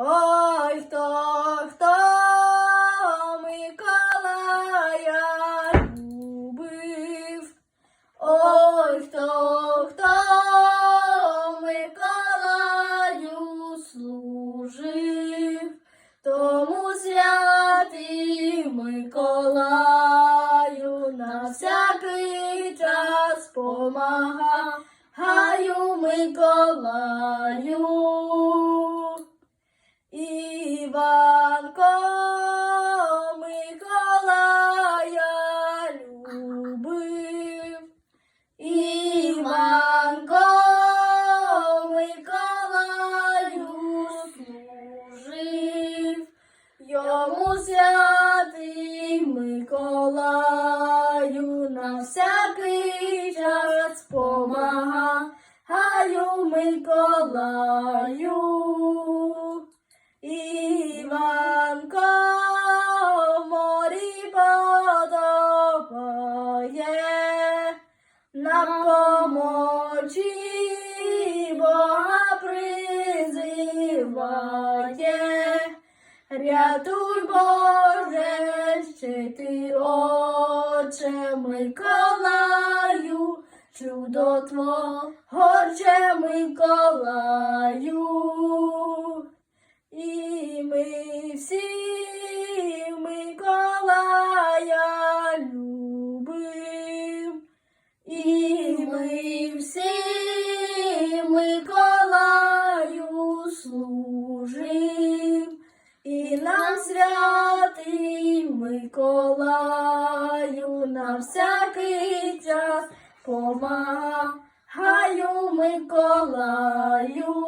Ой, хто, хто Миколая любив. Ой, хто, хто Миколаю служив, тому святий Миколаю на всякий час помагаю Іванко Миколая любив. Іванко Миколаю служив, йому святий Миколаю на всякий час помагаю Миколаю. На помочі Бога призиває. Рятуй, Боже, ще ти, Отче Миколаю, чудо Творче Миколаю. І ми всі нам святий Миколаю на всякий час помагаю Миколаю.